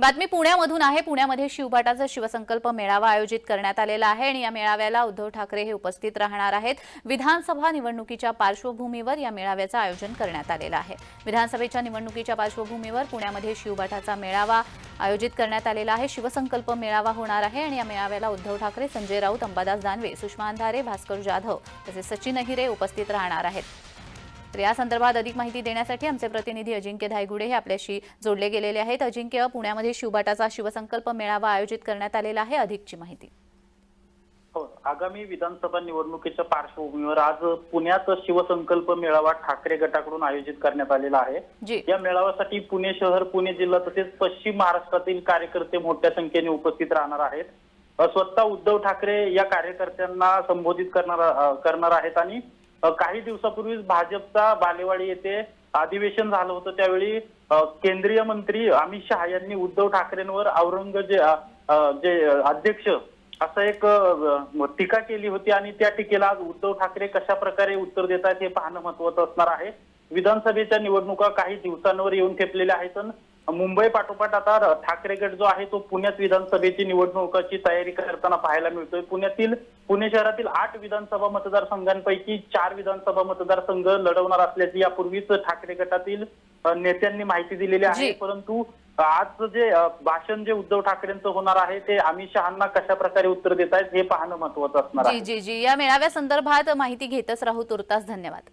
बातमी पुण्यामधून आहे. पुण्यामध्ये शिवभाटाचा शिवसंकल्प मेळावा आयोजित करण्यात आलेला आहे आणि या मेळाव्याला उद्धव ठाकरे हे उपस्थित राहणार आहेत. विधानसभा निवडणुकीच्या पार्श्वभूमीवर या मेळाव्याचं आयोजन करण्यात आलेलं आहे. विधानसभेच्या निवडणुकीच्या पार्श्वभूमीवर पुण्यामध्ये शिवभाटाचा मेळावा आयोजित करण्यात आलेला आहे. शिवसंकल्प मेळावा होणार आहे आणि या मेळाव्याला उद्धव ठाकरे संजय राऊत अंबादास दानवे सुषमा अंधारे भास्कर जाधव तसेच सचिन अहिरे उपस्थित राहणार आहेत. तर या संदर्भात अधिक माहिती देण्यासाठी आमचे प्रतिनिधी अजिंक्य धायगुडे हे आपल्याशी जोडले गेलेले आहेत. अजिंक्य पुण्यामध्ये शिवबाटाचा शिवसंकल्प मेळावा आयोजित करण्यात आलेला आहे. अधिकची माहिती. हो आगामी विधानसभा निवडणुकीच्या पार्श्वभूमीवर आज पुण्यात शिवसंकल्प मेळावा ठाकरे गटाकडून आयोजित करण्यात आलेला आहे. जी. या मेळाव्यासाठी पुणे शहर पुणे जिल्हा तसेच पश्चिम महाराष्ट्रातील कार्यकर्ते मोठ्या संख्येने उपस्थित राहणार आहेत. स्वतः उद्धव ठाकरे या कार्यकर्त्यांना संबोधित करणार करणार आहेत आणि काही दिवसापूर्वीच भाजपचा बालेवाडी येथे अधिवेशन झालं होतं. त्यावेळी केंद्रीय मंत्री अमित शहा यांनी उद्धव ठाकरेंवर औरंगजे जे अध्यक्ष असं एक टीका केली होती आणि त्या टीकेला आज उद्धव ठाकरे कशा प्रकारे उत्तर देत आहेत हे पाहणं महत्वाचं असणार आहे. विधानसभेच्या निवडणुका काही दिवसांवर येऊन ठेपलेल्या आहेत मुंबई पाठोपाठ आता ठाकरे गट जो आहे तो पुण्यात विधानसभेची निवडणुकाची तयारी करताना पाहायला मिळतोय. पुण्यातील पुणे शहरातील आठ विधानसभा मतदारसंघांपैकी चार विधानसभा मतदारसंघ लढवणार असल्याची यापूर्वीच ठाकरे गटातील नेत्यांनी माहिती दिलेली आहे. परंतु आज जे भाषण जे उद्धव ठाकरेंचं होणार आहे ते अमित शहांना कशा प्रकारे उत्तर देत आहेत हे पाहणं महत्वाचं असणार आहे. जी जी. जी या मेळाव्यासंदर्भात माहिती घेतच राहू. तुर्तास धन्यवाद.